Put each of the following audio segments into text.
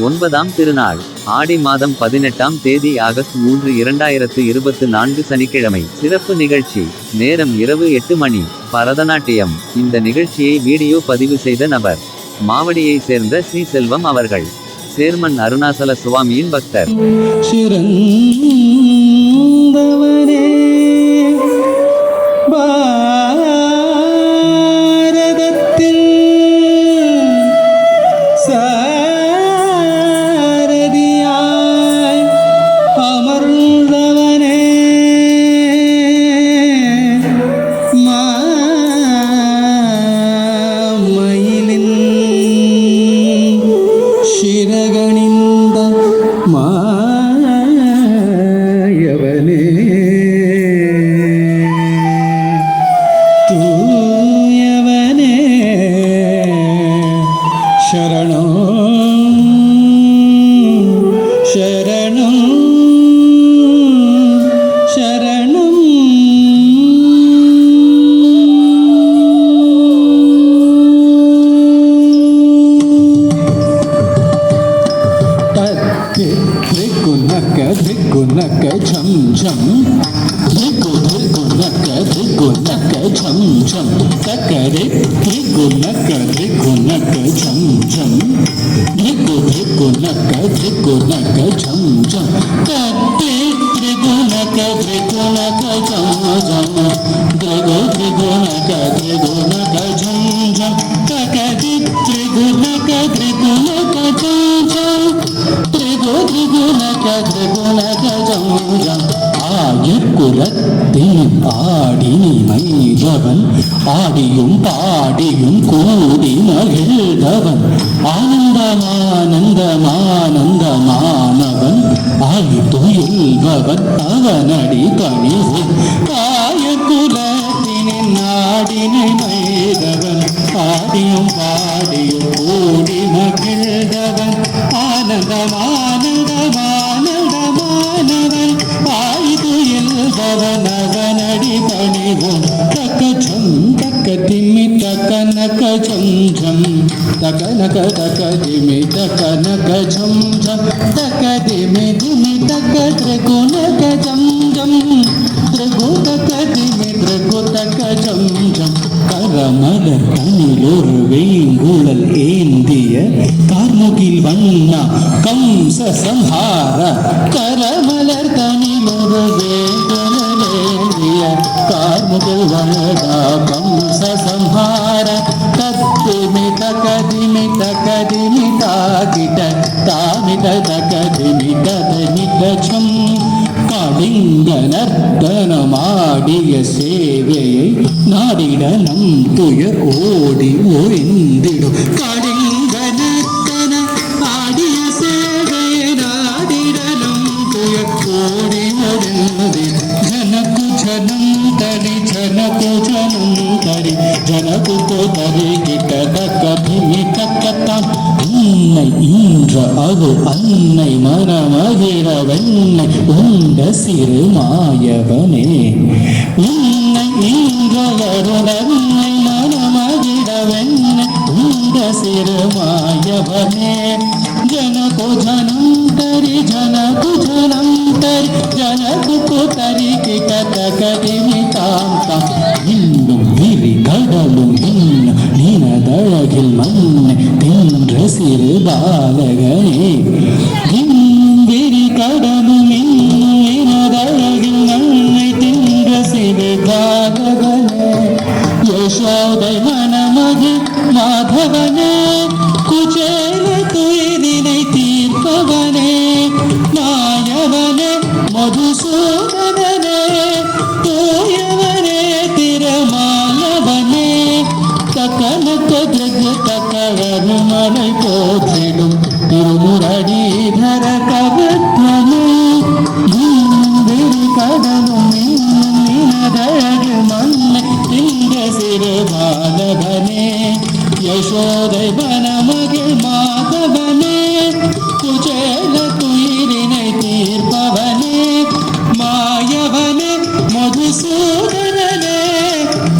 ஒன்பதாம் திருநாள் ஆடி மாதம் பதினெட்டாம் தேதி ஆகஸ்ட் மூன்று இரண்டாயிரத்து இருபத்து நான்கு சனிக்கிழமை. சிறப்பு நிகழ்ச்சி நேரம் இரவு எட்டு மணி பரதநாட்டியம். இந்த நிகழ்ச்சியை வீடியோ பதிவு செய்த நபர் மாவடியை சேர்ந்த ஸ்ரீ செல்வம் அவர்கள். சேர்மன் அருணாசல சுவாமியின் பக்தர். சிறந்தவரே chậm chậm thế cồn thế cồn nát cả thế cồn nát cả chậm chậm tất cả đấy thế cồn nát cả thế cồn nát cả chậm chậm thế cồn thế cồn nát cả thế cồn nát cả chậm chậm các thế thế cồn nát cả thế cồn nát cả chậm chậm thế cồn thế cồn nát cả thế cồn சதுகுணகஜம் ஆகிக்குலத்தில் ஆடி மனிதவன் ஆடியும் பாடியும் கூடி மகிழ்ந்தவன் ஆனந்தமானந்தமானந்தமானவன் ஆகி துயில்பவன் அவனடி கணிவு காயக்குலத்தினின் நாடினை மைதவன் ஆடியும் பாடியும் கூடி மகிழ்ந்தவன் தக்க நக்க தக்க திமி தக்க நக்க some some தக்க திமி திமி தக்க திரகு நக்க சம் சம் திரகு தக்க திமி திரகு தக்க சம் சம் கரமலர் கனிலொரு வேங்குழல் ஏந்திய கார்முகில் வண்ணா கம்ச சம்ஹார கரமலர் கனிலொரு வேங்குழலேந்திய கார்முகில் வண்ணா கம்ச சம்ஹார ಕದಕದಿ ನಿದನಿದಂ ಕಡಿಂಗನರ್ತನ ಮಾಡಿಯ ಸೇವೆಯೈ ನಾಡಿಡ ನಂತುಯ ಓಡಿ ಓಯಿಂದಿಡು ಕಡಿಂಗನರ್ತನ ಮಾಡಿಯ ಸೇವೆಯ ನಾಡಿಡ ನಂತುಯ ಓಡಿ ಓಡಿ ಜನಕು ಜನಂತರಿ ಜನಕು ಜನಂತರಿ ಜನಕು ಕೋತರಿ ಗಿಟದ ಕಭಿ ஜனம் உன்னை ஈன்ற அது அன்னை மனமகிழ வெண்ணை உண்ட சிறு மாயவனே உன்னை ஈன்ற வருணன்னை மனமகிழ வெண்ணை உண்ட சிறு மாயவனே ஜனகு ஜனம் தரி ஜனகு ஜனம் தரி ஜனகு தரி கிட்ட கதிமி தாம் இன்னும் விரி கடலும் സിറു ബാലകനെ ഹിന്ദിരി കടമുമിന്നതഴകിൽ നന്ദി തിങ്ക സിറു ബാലകനെ യശോദ മനമതി മാധവനെ കുചേല തുയരിനെ തീർപ്പവനെ മായവനെ മധുസൂ வனமகிழ் மாதவனே குச்சேல துயிரினை தீர்ப்பவனே மாயவனே மதுசூதனே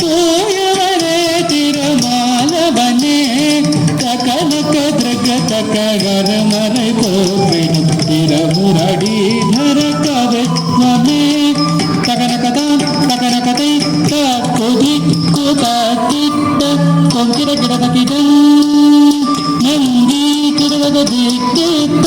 தூயவனே திருமாலவனே தகனக்க திரக தக்ககர மனை போற்றினும் திறமுரடி நரக்கவை நமே தகனகதான் தகனகதை கொங்கிட দিতে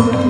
Oh.